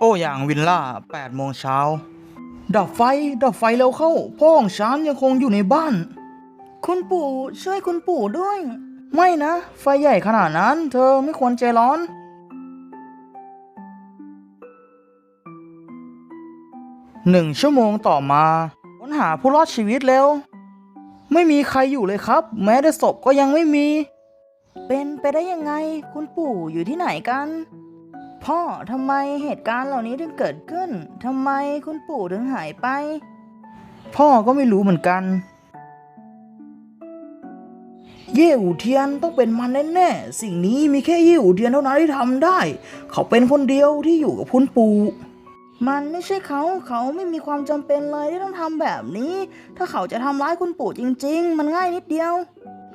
โอ้อย่างวิลล่า8โมงเช้า ดับไฟ ดับไฟเร็วเข้า พ่อของฉันยังคงอยู่ในบ้าน คุณปู่ช่วยคุณปู่ด้วย ไม่นะ ไฟใหญ่ขนาดนั้น เธอไม่ควรใจร้อน หนึ่งชั่วโมงต่อมาค้นหาผู้รอดชีวิตเร็วไม่มีใครอยู่เลยครับ แม้แต่ศพก็ยังไม่มี เป็นไปได้ยังไง คุณปู่อยู่ที่ไหนกัน พ่อทำไมเหตุการณ์เหล่านี้ถึงเกิดขึ้นทำไมคุณปู่ถึงหายไป พ่อก็ไม่รู้เหมือนกัน เย่อูเทียนต้องเป็นมันแน่ๆสิ่งนี้มีแค่เย่อูเทียนเท่านั้นที่ทำได้ เขาเป็นคนเดียวที่อยู่กับคุณปู่มันไม่ใช่เขา เขาไม่มีความจำเป็นเลยที่ต้องทำแบบนี้ ถ้าเขาจะทำร้ายคุณปู่จริง ๆ มันง่ายนิดเดียว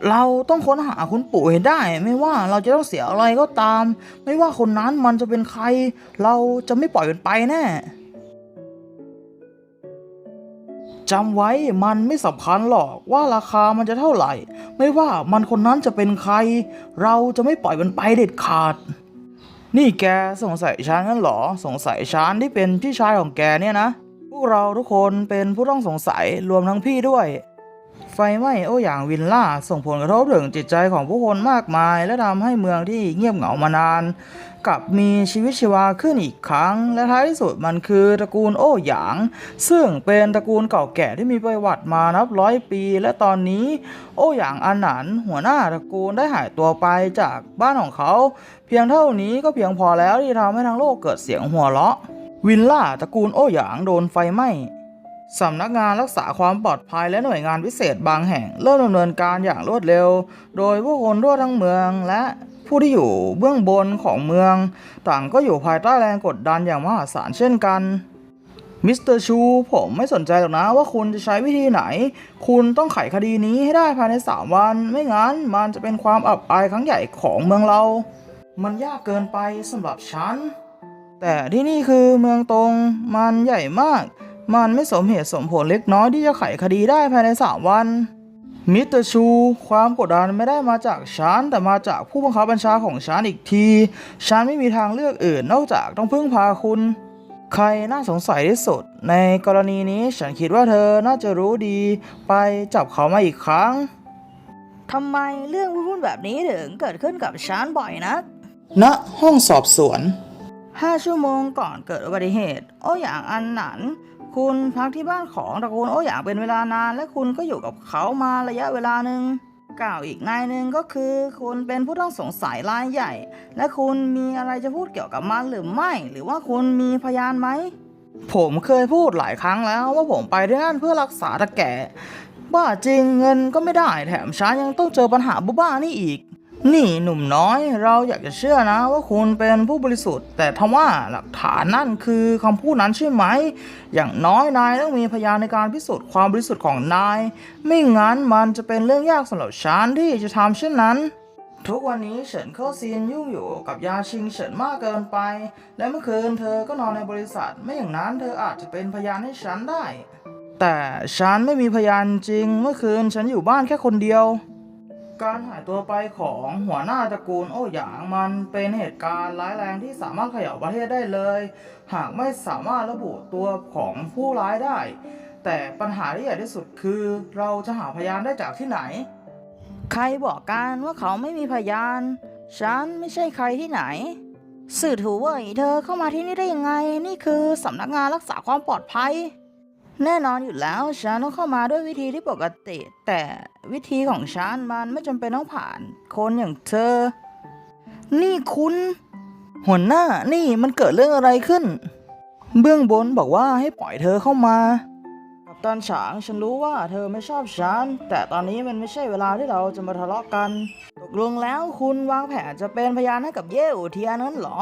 เราต้องค้นหาคุณปู่ให้ได้ ไม่ว่าเราจะต้องเสียอะไรก็ตาม ไม่ว่าคนนั้นมันจะเป็นใคร เราจะไม่ปล่อยมันไปแน่จำไว้มันไม่สำคัญหรอกว่าราคามันจะเท่าไหร่ ไม่ว่ามันคนนั้นจะเป็นใคร เราจะไม่ปล่อยมันไปเด็ดขาด นี่แกสงสัยฉันงั้นหรอ สงสัยฉันที่เป็นพี่ชายของแกเนี่ยนะ พวกเราทุกคนเป็นผู้ต้องสงสัยรวมทั้งพี่ด้วย ไฟไหม้โออย่างวินล่า ส่งผลกระทบถึงจิตใจของผู้คนมากมาย และทำให้เมืองที่เงียบเหงามานาน กลับมีชีวิตชีวาขึ้นอีกครั้ง และท้ายที่สุดมันคือตระกูลโอ้หยาง ซึ่งเป็นตระกูลเก่าแก่ที่มีประวัติมานับร้อยปี และตอนนี้ โอ้หยางอันหนันหัวหน้าตระกูลได้หายตัวไปจากบ้านของเขา เพียงเท่านี้ก็เพียงพอแล้วที่ทำให้ทั้งโลกเกิดเสียงหัวเราะ วินล่าตระกูลโอ้หยางโดนไฟไหม้ สำนักงานรักษาความปลอดภัยและหน่วยงานพิเศษบางแห่ง เริ่มดำเนินการอย่างรวดเร็ว โดยผู้คนทั่วทั้งเมืองและผู้ที่อยู่เบื้องบนของเมือง ต่างก็อยู่ภายใต้แรงกดดันอย่างมหาศาลเช่นกันมิสเตอร์ชูผมไม่สนใจหรอกนะว่าคุณจะใช้วิธีไหน คุณต้องไขคดีนี้ให้ได้ภายใน 3 วัน ไม่งั้นมันจะเป็นความอับอายครั้งใหญ่ของเมืองเรา มันยากเกินไปสำหรับฉัน แต่ที่นี่คือเมืองตรงมันใหญ่มาก มันไม่สมเหตุสมผลเล็กน้อยที่จะไขคดีได้ภายใน3วัน มิสเตอร์ชู ความกดดันไม่ได้มาจากฉันแต่มาจากผู้บังคับบัญชาของฉันอีกที ฉันไม่มีทางเลือกอื่นนอกจากต้องพึ่งพาคุณ ใครน่าสงสัยที่สุด ในกรณีนี้ฉันคิดว่าเธอน่าจะรู้ดี ไปจับเขามาอีกครั้งทำไมเรื่องวุ่นๆแบบนี้ถึงเกิดขึ้นกับฉันบ่อยนะณห้องสอบสวนห้าชั่วโมงก่อนเกิดอุบัติเหตุ โอ้อย่างอันหนัน คุณพักที่บ้านของตระกูลโอ้อย่างเป็นเวลานาน และคุณก็อยู่กับเขามาระยะเวลาหนึ่งกล่าวอีกนายหนึ่งก็คือ คุณเป็นผู้ต้องสงสัยรายใหญ่ และคุณมีอะไรจะพูดเกี่ยวกับมันหรือไม่ หรือว่าคุณมีพยานไหม ผมเคยพูดหลายครั้งแล้วว่าผมไปที่นั่นเพื่อรักษาตะแก่บ้าจริงเงินก็ไม่ได้แถมฉันยังต้องเจอปัญหาบ้าๆนี่อีก นี่หนุ่มน้อยเราอยากจะเชื่อนะว่าคุณเป็นผู้บริสุทธิ์ แต่ทว่าหลักฐานนั่นคือคำพูดนั้นใช่ไหม อย่างน้อยนายต้องมีพยานในการพิสูจน์ความบริสุทธิ์ของนาย ไม่งั้นมันจะเป็นเรื่องยากสำหรับฉันที่จะทำเช่นนั้น ทุกวันนี้เฉินเข้าซีนยุ่งอยู่กับยาชิงเฉินมากเกินไป และเมื่อคืนเธอก็นอนในบริษัท ไม่อย่างนั้นเธออาจจะเป็นพยานให้ฉันได้ แต่ฉันไม่มีพยานจริง เมื่อคืนฉันอยู่บ้านแค่คนเดียว การหายตัวไปของหัวหน้าตระกูลโอ้หยางมันเป็นเหตุการณ์ร้ายแรงที่สามารถเขย่าประเทศได้เลย หากไม่สามารถระบุตัวของผู้ร้ายได้ แต่ปัญหาที่ใหญ่ที่สุดคือ เราจะหาพยานได้จากที่ไหน ใครบอกกันว่าเขาไม่มีพยาน ฉันไม่ใช่ใครที่ไหน สื่อถือว่าเธอเข้ามาที่นี่ได้ยังไง นี่คือสำนักงานรักษาความปลอดภัย แน่นอนอยู่แล้วฉันต้องเข้ามาด้วยวิธีที่ปกติ แต่วิธีของฉันมันไม่จำเป็นต้องผ่าน คนอย่างเธอ นี่คุณ หัวหน้านี่มันเกิดเรื่องอะไรขึ้น เบื้องบนบอกว่าให้ปล่อยเธอเข้ามากับตันฉางฉันรู้ว่าเธอไม่ชอบฉันแต่ตอนนี้มันไม่ใช่เวลาที่เราจะมาทะเลาะกัน ตกลงแล้วคุณวางแผนจะเป็นพยานให้กับเย่อูเทียนั้นเหรอ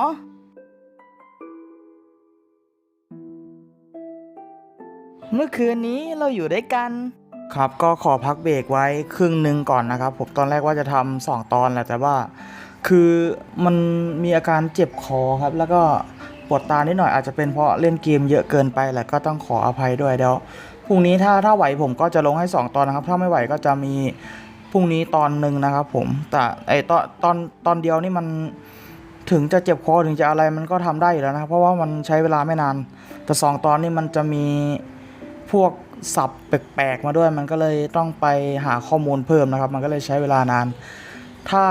เมื่อคืนนี้เราอยู่ด้วยกัน ครับก็ขอพักเบรกไว้ครึ่งหนึ่งก่อนนะครับ ผมตอนแรกว่าจะทำสองตอนแหละแต่ว่า คือมันมีอาการเจ็บคอครับ แล้วก็ปวดตานิดหน่อยอาจจะเป็นเพราะเล่นเกมเยอะเกินไปแหละก็ต้องขออภัยด้วยเดี๋ยวพรุ่งนี้ถ้าถ้าไหวผมก็จะลงให้สองตอนนะครับ ถ้าไม่ไหวก็จะมีพรุ่งนี้ตอนหนึ่งนะครับ ผมแต่ไอตอนตอนตอนเดียวนี่มันถึงจะเจ็บคอถึงจะอะไรมันก็ทำได้อยู่แล้วนะครับ เพราะว่ามันใช้เวลาไม่นาน แต่สองตอนนี้มันจะมี พวกสับแปลกๆมาด้วย มันก็เลยต้องไปหาข้อมูลเพิ่มนะครับ มันก็เลยใช้เวลานาน ถ้า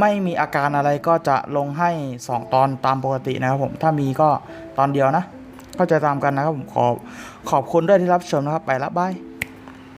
ไม่มีอาการอะไรก็จะลงให้ 2 ตอนตามปกตินะครับผม ถ้ามีก็ตอนเดียวนะ เข้าใจตามกันนะครับผมขอขอบคุณด้วยที่รับชมนะครับ ไปละบาย